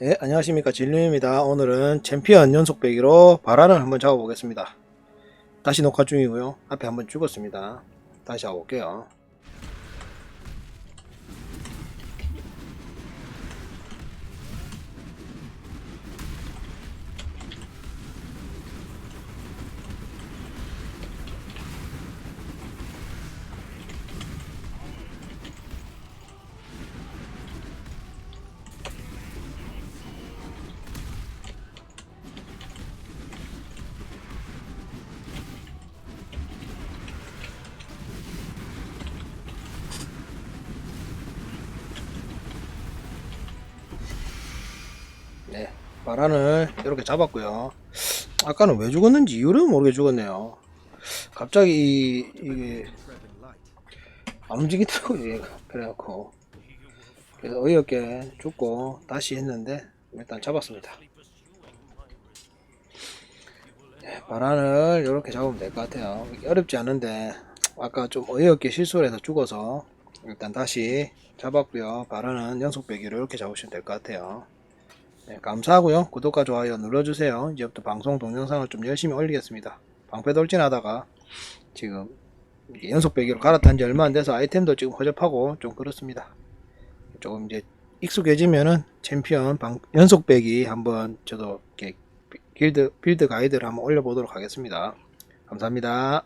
네, 안녕하십니까 진림입니다. 오늘은 챔피언 연속 배기로 바란을 한번 잡아보겠습니다. 다시 녹화 중이고요. 앞에 한번 죽었습니다. 다시 잡아볼게요. 네, 바란을 이렇게 잡았고요. 아까는 왜 죽었는지 이유를 모르게 죽었네요. 갑자기 이- 이게 안 움직이더라고요. 그래갖고 그래서 어이없게 죽고 다시 했는데 일단 잡았습니다. 네, 바란을 이렇게 잡으면 될 것 같아요. 어렵지 않은데 아까 좀 어이없게 실수를 해서 죽어서 일단 다시 잡았고요. 바란은 연속 배기를 이렇게 잡으시면 될 것 같아요. 네, 감사하고요. 구독과 좋아요 눌러주세요. 이제부터 방송 동영상을 좀 열심히 올리겠습니다. 방패 돌진하다가 지금 연속 배기로 갈아탄 지 얼마 안 돼서 아이템도 지금 허접하고 좀 그렇습니다. 조금 이제 익숙해지면은 챔피언 방, 연속 배기 한번 저도 이렇게 빌드, 빌드 가이드를 한번 올려보도록 하겠습니다. 감사합니다.